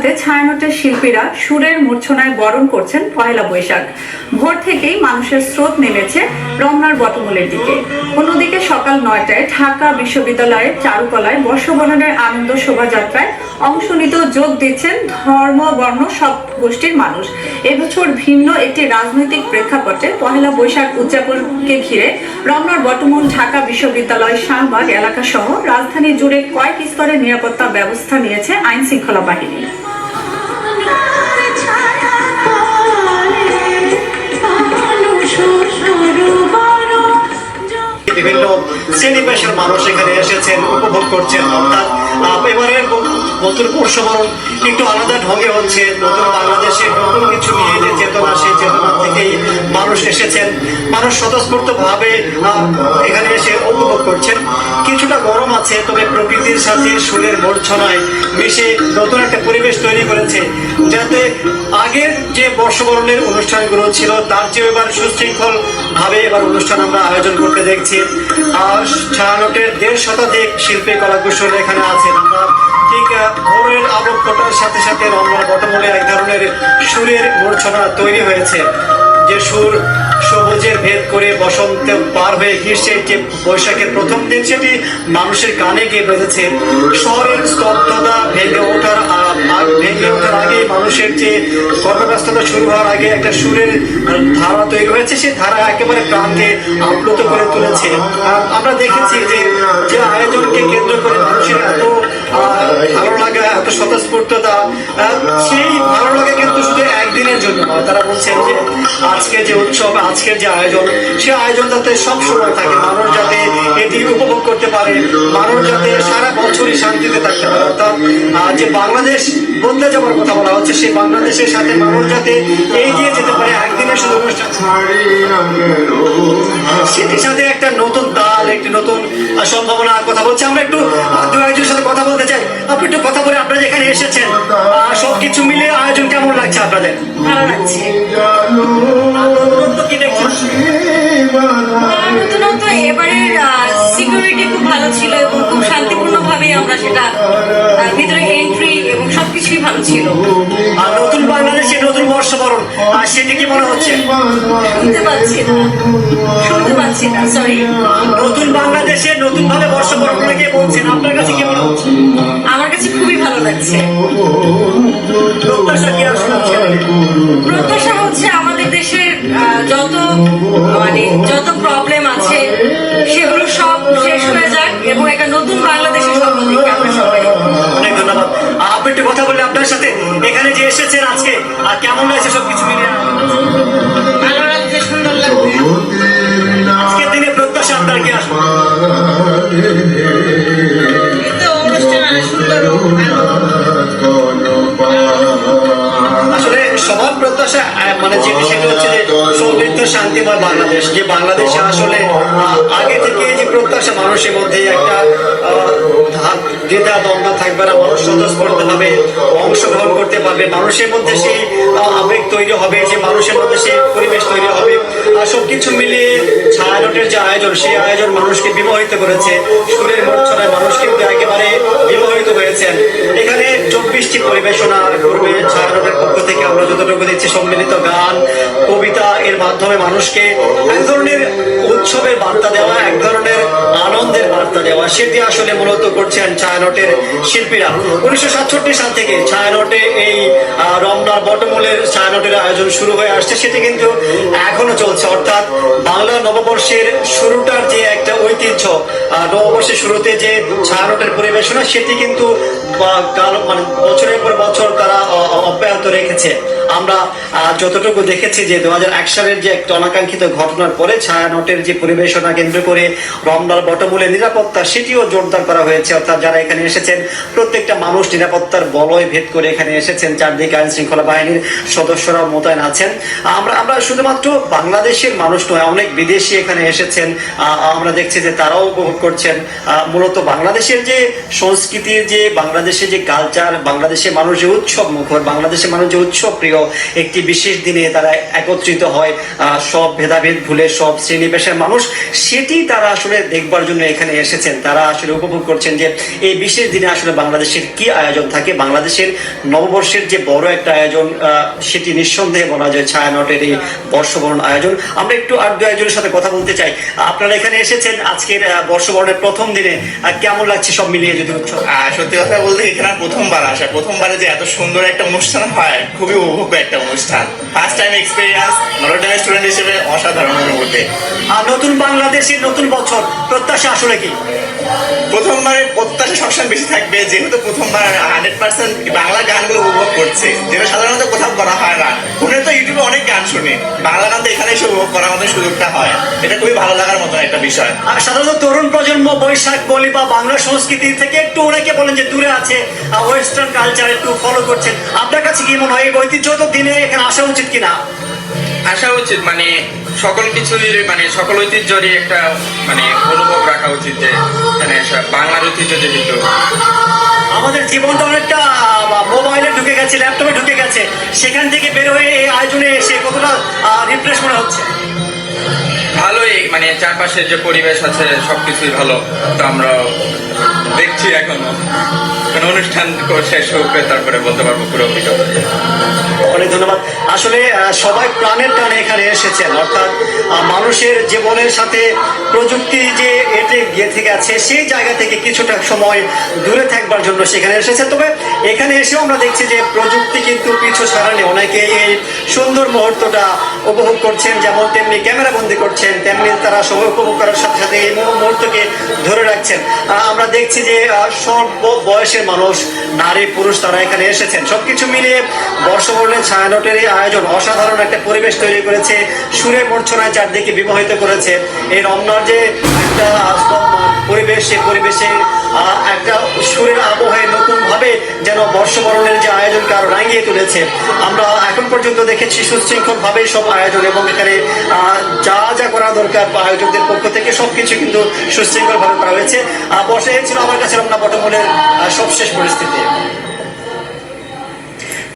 সাথে ছায়ানটের শিল্পীরা সুরের মূর্ছনায় বরণ করছেন পয়লা বৈশাখ। ভোর থেকেই মানুষের স্রোত নেমেছে রমনার বটমূলের দিকে। অন্যদিকে সকাল নয়টায় ঢাকা বিশ্ববিদ্যালয়ের চারুকলায় বর্ষবরণের আনন্দ শোভাযাত্রায় অংশ নিতে যোগ দিচ্ছেন ধর্ম, বর্ণ, সব গোষ্ঠীর মানুষ। এবছর ভিন্ন একটি রাজনৈতিক প্রেক্ষাপটে পহেলা বৈশাখ উদযাপনকে ঘিরে রমনার বটমূল ঢাকা বিশ্ববিদ্যালয় শাহবাগ এলাকা সহ রাজধানী জুড়ে কয়েক স্তরের নিরাপত্তা ব্যবস্থা নিয়েছে আইন শৃঙ্খলা বাহিনী। বিভিন্ন শ্রেণি পেশার মানুষ এখানে এসেছেন, উপভোগ করছেন, অর্থাৎ নতুন বর্ষবরণ একটু আলাদা ঢঙে হচ্ছে, নতুন বাংলাদেশে নতুন কিছু নিয়ে যে চেতনা, সেই চেতনা থেকেই মানুষ এসেছেন। মানুষ স্বতঃস্ফূর্ত ভাবে এখানে এসে অনুভব করছেন। আছে, তবে প্রকৃতির সাথে সুরের মূর্ছনায় মিশে নতুন একটা পরিবেশ তৈরি করেছে, যাতে আগের যে বর্ষবরণের অনুষ্ঠানগুলো ছিল, তার চেয়ে এবার সুশৃঙ্খল ভাবে এবার অনুষ্ঠান আমরা আয়োজন করতে দেখছি। আর ছায়ানটের দেড় শতাধিক শিল্পী কলাকুশল এখানে আছেন। আমরা ঠিক ভোরের আলোক সাথে সাথে রমনা বটমূলে এক ধরনের সুরের মূর্ছনা তৈরি হয়েছে। যে সুর সবুজের ভেদ করে বসন্ত পার হয়ে গ্রীষ্মের যে বৈশাখের প্রথম দিন সেটি মানুষের কানে গিয়ে বেঁধেছে। শহরের স্তব্ধতা ভেঙে ওঠার ভেঙে ওঠার আগে মানুষের যে কর্মব্যস্ততা শুরু হওয়ার আগে একটা সুরের ধারা তৈরি হয়েছে, সেই ধারা একেবারে প্রাণকে আপ্লুত করে তুলেছে। আমরা দেখেছি যে যে আয়োজনকে কেন্দ্র করে মানুষের এত ভালো লাগা, এত স্বতঃস্ফূর্ততা সেই ভালো লাগা কিন্তু শুধু একদিনের জন্য তারা বলছেন যে আজকে যে উৎসব, আজকের যে আয়োজন, সে আয়োজন যাতে সব সময় থাকে। মানুষ যাতে এটি উপভোগ করতে পারে, মানুষ যাতে সারা বছরই শান্তিতে থাকতে পারে। অর্থাৎ যে বাংলাদেশ বদলে যাওয়ার কথা বলা হচ্ছে, সেই বাংলাদেশের সাথে মানুষ যাতে এগিয়ে যেতে পারে। একদিনের শুধু সেটির সাথে একটা নতুন তাল, একটি নতুন সম্ভাবনার কথা বলছে। আমরা একটু দু একজনের সাথে কথা বলতে চাই আপনি একটু কথা বলে আপনারা যেখানে এসেছেন। সবকিছু মিলে আয়োজন কেমন লাগছে আপনাদের? ভালো লাগছে। নতুনত্ব এবারের সিকিউরিটি খুব ভালো ছিল এবং খুব শান্তিপূর্ণ ভাবে আমরা সেটা ভিতরে এন্ট্রি এবং সবকিছুই ভালো ছিল। আর নতুন বাংলাদেশে নতুন বর্ষবরণ আর সেটি কি মনে হচ্ছে? শুনতে পাচ্ছি না। শুনতে পাচ্ছি না সরি নতুন বাংলাদেশে নতুন ভাবে বর্ষবরণ কে বলছেন? আপনার কাছে কি মনে হচ্ছে? লাগছে। প্রত্যাশা হচ্ছে আমাদের দেশের যত মানে যত প্রবলেম আছে, সেগুলো সব শেষ হয়ে যাক এবং একটা নতুন বাংলাদেশের স্বপ্ন আমরা সবাই। অনেক ধন্যবাদ। আপনি একটু কথা বললে আপনার সাথে এখানে যে এসেছেন আজকে, আর কেমন যে বাংলাদেশে আসলে আগে থেকে যে প্রত্যাশা মানুষের মধ্যে একটা দ্বিধা দ্বন্দ্ব থাকবে না, মানুষ স্বতঃস্ফূর্ত ভাবে অংশগ্রহণ করতে পারবে। মানুষের মধ্যে সেই আবেগ তৈরি হবে, যে মানুষের মধ্যে সেই পরিবেশ তৈরি হবে। আর সবকিছু মিলিয়ে ছায়ানটের যে আয়োজন, সেই আয়োজন মানুষকে বিমোহিত করেছে। সুরের মূর্ছনায় মানুষ কিন্তু একেবারে বিমোহিত হয়েছেন। এখানে চব্বিশটি পরিবেশনা করবে ছায়ানটের পক্ষ থেকে আমরা যতটুকু দিচ্ছি সম্মিলিত গান, কবিতা, এর মাধ্যমে মানুষকে এক ধরনের সেটি আসলে মূলত করছেন ছায়ানটের শিল্পীরা। উনিশশো সাতষট্টি সাল থেকে ছায়ানটে এই রমনার বটমূলের ছায়ানটের আয়োজন শুরু হয়ে আসছে। সেটি কিন্তু এখনও চলছে। অর্থাৎ বাংলা নববর্ষের শুরুটার যে একটা ঐতিহ্য নববর্ষের শুরুতে যে ছায়ানটের পরিবেশনা, সেটি কিন্তু মানে বছরের পর বছর তারা অব্যাহত রেখেছে। আমরা যতটুকু দেখেছি যে দু হাজার এক সালের যে একটা অনাকাঙ্ক্ষিত ঘটনার পরে ছায়ানটের যে পরিবেশনা কেন্দ্র করে রমনার বটমূলে নিরাপত্তা সেটিও জোরদার করা হয়েছে। অর্থাৎ যারা এখানে এসেছেন, প্রত্যেকটা মানুষ নিরাপত্তার বলয় ভেদ করে এখানে এসেছেন। চারদিকে আইন শৃঙ্খলা বাহিনীর সদস্যরা মোতায়েন আছেন। আমরা আমরা শুধুমাত্র বাংলাদেশের মানুষ নয়, অনেক বিদেশি এখানে এসেছেন। আমরা দেখছি যে তারাও উপভোগ করছেন। মূলত বাংলাদেশের যে সংস্কৃতির যে, বাংলাদেশের যে কালচার বাংলাদেশের মানুষ যে উৎসব মুখর, বাংলাদেশের মানুষ যে উৎসব প্রিয়, একটি বিশেষ দিনে তারা একত্রিত হয়। সব ভেদাভেদ ভুলে সব শ্রেণি পেশার মানুষ, সেটি তারা আসলে দেখবার জন্য এখানে এসেছেন। তারা আসলে উপভোগ করছেন যে এই বিশেষ দিনে আসলে বাংলাদেশের কি আয়োজন থাকে? বাংলাদেশের নববর্ষের যে বড় একটা আয়োজন সেটি নিঃসন্দেহে বলা যায় ছায়ানটের এই বর্ষবরণ আয়োজন। আমরা একটু আর দু একজনের সাথে কথা বলতে চাই। আপনারা এখানে এসেছেন আজকের বর্ষবরণের প্রথম দিনে। কেমন লাগছে সব মিলিয়ে যদি সত্যি কথা বলতে এখানে প্রথমবার আসা প্রথমবারে যে এত সুন্দর একটা অনুষ্ঠান হয় খুবই উপভোগ্য একটা অনুষ্ঠান। ফার্স্ট টাইম এক্সপিরিয়েন্স নরটাইম স্টুডেন্ট হিসেবে অসাধারণ অনুভূতি। আর নতুন বাংলাদেশের নতুন বছর প্রত্যাশা আসলে কি? প্রথমবারের প্রত্যাশা সবসময় বেশি থাকবে যেহেতু প্রথমবার হান্ড্রেড পার্সেন্ট বাংলা গানগুলো উপভোগ করছে যেটা সাধারণত কোথাও করা হয় না। তো ইউটিউবে অনেক গান শুনি বাংলা গান তো এখানে এসে উপভোগ করার মতো সুযোগটা হয়। এটা খুবই ভালো লাগার মতো একটা বিষয়। আর সাধারণত তরুণ প্রজন্ম বৈশাখ বলি বা বাংলা সংস্কৃতি থেকে একটু অনেকে বলেন যে দূরে আছে ওয়েস্টার্ন কালচার একটু ফলো করছেন। আপনার কাছে কি মনে হয় এই ঐতিহ্য তো দিনে এখানে আসা উচিত কিনা? আসা উচিত মানে সকল কিছুরই মানে সকল ঐতিহ্যরই একটা মানে অনুভব রাখা উচিত যে বাংলার ঐতিহ্য যেহেতু আমাদের জীবনটা অনেকটা মোবাইলে ঢুকে গেছে ল্যাপটপে ঢুকে গেছে। সেখান থেকে বের হয়ে এই আয়োজনে এসে কতটা রিফ্রেশ মনে হচ্ছে? ভালোই মানে চারপাশের যে পরিবেশ আছে, সবকিছুই ভালো। তো আমরা দেখছি এখনও। কোনো অনুষ্ঠান শেষ হোক, তারপরে বলতে পারব পুরো অনেক ধন্যবাদ। আসলে সবাই প্রাণের টানে এখানে এসেছেন। অর্থাৎ মানুষের জীবনের সাথে প্রযুক্তি যে এতে গেঁথে গেছে সেই জায়গা থেকে কিছুটা সময় দূরে থাকবার জন্য সেখানে এসেছে। তবে এখানে এসেও আমরা দেখছি যে প্রযুক্তি কিন্তু পিছু ছাড়ানি অনেকে এই সুন্দর মুহূর্তটা উপভোগ করছেন, যেমন তেমনি ক্যামেরা বন্দি করছেন তেমনি তারা উপভোগ করার সাথে সাথে এই মুহূর্তকে ধরে রাখছেন। আমরা দেখছি যে সর্ব বয়সের মানুষ, নারী, পুরুষ, তারা এখানে এসেছেন। সবকিছু মিলিয়ে বর্ষবরণের ছায়ানটের এই আয়োজন অসাধারণ একটা পরিবেশ তৈরি করেছে। সুরে মূর্ছনায় চারদিকে বিবাহিত করেছে। এই রমনার যে একটা পরিবেশ পরিবেশে একটা সুরের আবহে নতুন ভাবে যেন বর্ষবরণের যে আয়োজনকে আরও রাঙিয়ে তুলেছে। আমরা এখন পর্যন্ত দেখেছি সুশৃঙ্খল ভাবে সব আয়োজন এবং এখানে যা যা করা দরকার বা আয়োজকদের পক্ষ থেকে সবকিছু কিন্তু সুশৃঙ্খল ভাবে করা হয়েছে। বসে ছিল আমার কাছে রমনা বটমূলের আহ, সবশেষ পরিস্থিতি।